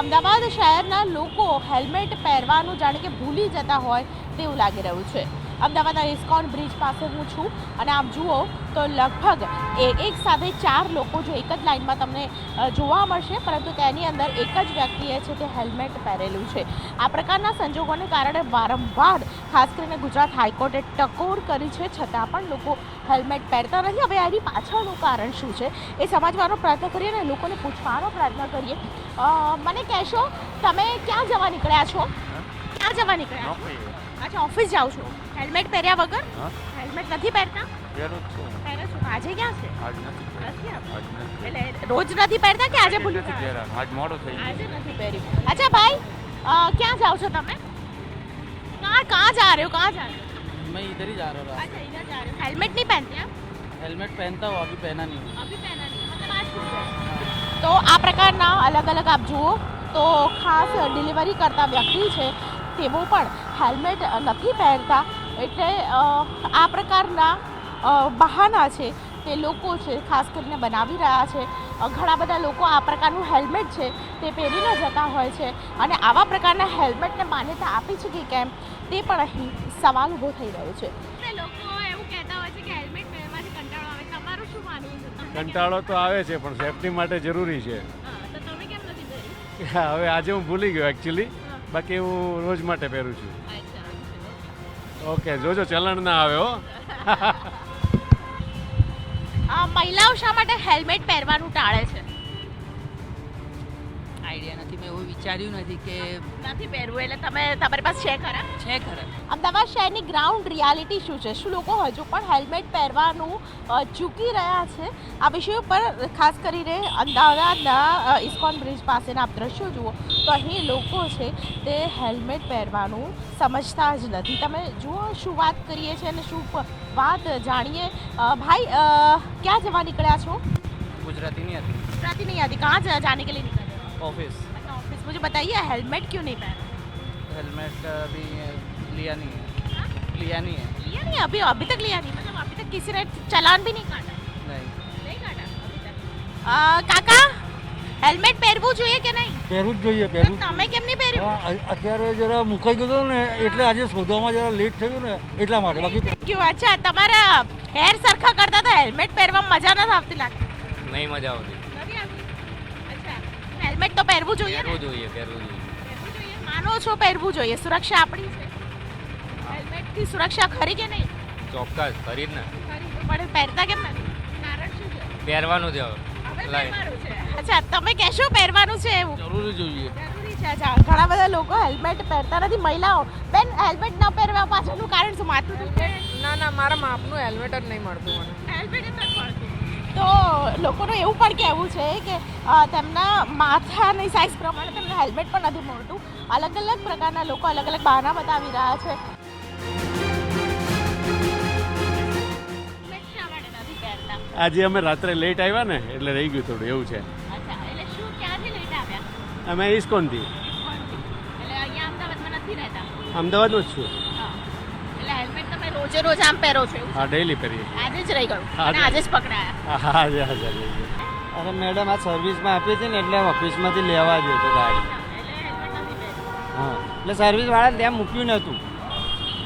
અમદાવાદ શહેરના લોકો હેલ્મેટ પહેરવાનું જાણે કે ભૂલી જતા હોય તેવું લાગી રહ્યું છે. અમદાવાદના ઇસ્કોન બ્રિજ પાસે હું છું અને આપ જુઓ તો લગભગ એક સાથે ચાર લોકો જો એક જ લાઇનમાં તમને જોવા મળશે પરંતુ તેની અંદર એક જ વ્યક્તિએ છે તે હેલ્મેટ પહેરેલું છે. આ પ્રકારના સંજોગોને કારણે વારંવાર ખાસ કરીને ગુજરાત હાઈકોર્ટે ટકોર કરી છે છતાં પણ લોકો હેલ્મેટ પહેરતા નથી. હવે આની પાછળનું કારણ શું છે? એ સમજવાનો પ્રયત્ન કરીએ અને લોકોને પૂછવાનો પ્રયત્ન કરીએ. મને કહેશો તમે ક્યાં જવા નીકળ્યા છો? ક્યાં જવા નીકળ્યા છો અચ્છા ઓફિસ જાઓ છો હેલ્મેટ પહેર્યા વગર હા. હેલ્મેટ નથી પહેરતા પહેરું જ છું પહેરો છો આજે ક્યાં છે આજ નથી પહેર્યું. નથી આપ- આજ નથી એટલે રોજ નથી પહેરતા કે આજે ભૂલી નથી ગયા? પહેર્યા. આજ મોડું થઈ આજે ગયું નથી પહેર્યું અચ્છા ભાઈ અ, ક્યાં જાઓ છો તમે कहाँ कहाँ जा रहे हो कहाँ जा रहे हो मैं इधर ही जा रहा था अच्छा इधर जा रहे हो हेलमेट नहीं पहनते आप हेलमेट पहनता हूँ अभी पहना नहीं हूँ अभी पहना नहीं मतलब आज छूट તો આ પ્રકારના અલગ અલગ આપ જુઓ તો ખાસ ડિલિવરી કરતા વ્યક્તિ છે તેઓ પણ હેલ્મેટ નથી પહેરતા. એટલે આ પ્રકારના બહાના છે તે લોકો છે ખાસ કરીને બનાવી રહ્યા છે. ઘણા બધા લોકો આ પ્રકારનું હેલ્મેટ છે તે પહેરીને જતા હોય છે અને આવા પ્રકારના હેલ્મેટને માન્યતા આપી છે કે કેમ તે પણ અહીં સવાલ ઊભો થઈ રહ્યો છે. લોકો એવું કહેતા હોય છે કે હેલ્મેટ પહેરવાથી કંટાળો આવે તમારું શું માનવું છે? કંટાળો તો આવે છે પણ સેફટી માટે જરૂરી છે. તો તમે કેમ નથી પહેરી? હવે આજે હું ભૂલી ગયો એકચ્યુઅલી બાકી હું રોજ માટે પહેરું છું. ઓકે જોજો ચલણ ના આવે હો. આ મહિલાઓ શા માટે હેલ્મેટ પહેરવાનું ટાળે છે? આઈડિયા નથી મેં એવું વિચાર્યું નથી કે નથી પહેરવું એટલે તમે તમારી પાસે છે ખરા? છે ખરા. અમદાવાદ શહેરની ગ્રાઉન્ડ રિયાલિટી શું છે? શું લોકો હજુ પણ હેલ્મેટ પહેરવાનું ચૂકી રહ્યા છે? આ વિષય ઉપર ખાસ કરીને અમદાવાદના ઇસ્કોન બ્રિજ પાસેના દ્રશ્યો જુઓ તો અહીં લોકો છે તે હેલ્મેટ પહેરવાનું સમજતા જ નથી. તમે જુઓ શું વાત કરીએ છીએ અને શું વાત જાણીએ. ભાઈ ક્યાં જવા નીકળ્યા છો? ગુજરાતીની હતી. નહીં હતી. કહાં જાને કે લીધી जाने के लिए निकल रहे हो ऑफिस अच्छा ऑफिस मुझे बताइए हेलमेट क्यों नहीं पहना हेलमेट अभी लिया नहीं है लिया नहीं है लिया नहीं अभी अभी तक लिया नहीं मतलब अभी तक किसी ने चालान भी नहीं काटा नहीं नहीं काटा अभी तक अ, काका હેલ્મેટ પહેરવું જોઈએ કે નહીં પહેરવું જ જોઈએ તો પહેરવું જ તમે કેમ નહીં પહેર્યું હા, અ- અત્યારે જરા મુકાઈ ગયો ને એટલે આજે શોધવામાં જરા લેટ થયું ને એટલા માટે બાકી ક્યું અચ્છા તમારા હેર સરખા કરતા તો હેલ્મેટ પહેરવામાં મજા નથી આવતી લાગતી નહીં મજા આવતી નથી આવતી અચ્છા હેલ્મેટ તો પહેરવું જોઈએ પહેરવું જોઈએ પહેરવું જોઈએ. માનો છો પહેરવું જોઈએ. સુરક્ષા આપણી છે. હેલ્મેટથી સુરક્ષા ખરી કે નહીં? ચોક્કસ ખરી ને. ખરી પણ પહેરતા કેમ નથી? કારણ શું છે? પહેરવાનું છે હવે. અચ્છા તમે કહેશો પહેરવાનું છે એવું? જરૂરી જોઈએ. ઘણા બધા લોકો હેલ્મેટ પહેરતા નથી. મહિલાઓ બેન હેલ્મેટ ન પહેરવા પાછળનું કારણ શું? માથું દુખે? ના ના મારા માપનું હેલ્મેટ જ નહીં મળતું હેલ્મેટ જ નથી મળતું? લોકોનું એવું પણ કહેવું છે કે તેમના માથાની સાઇઝ પ્રમાણે તેમને હેલ્મેટ પણ નથી મળતું અલગ અલગ પ્રકારના લોકો અલગ અલગ બહાના બતાવી રહ્યા છે. આજે અમે રાત્રે લેટ આવ્યા ને એટલે રહી ગયું થોડું એવું છે. અમે ઇસ્કોનથી એટલે અમદાવાદમાં અમદાવાદનો જ છું હા. એટલે હેલ્મેટ તમે રોજે રોજ આમ પહેરો છો હા ડેઈલી પહેરીએ આજે જ રહી ગયું. અને આજે જ પકડાયા. હા હાજર હાજર. અરે મેડમ આ સર્વિસમાં આપી હતી ને એટલે ઓફિસમાંથી લેવા ગયો હતો ગાડી. હા એટલે સર્વિસવાળા ત્યાં મૂક્યું નહોતું.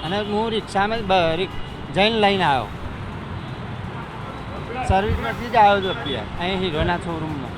અને હું રિક્ષામાં જ જઈને લઈને આવ્યો. સર્વિસમાંથી જ આવ્યો હતો અત્યારે. અહીં હીરોના શોરૂમમાં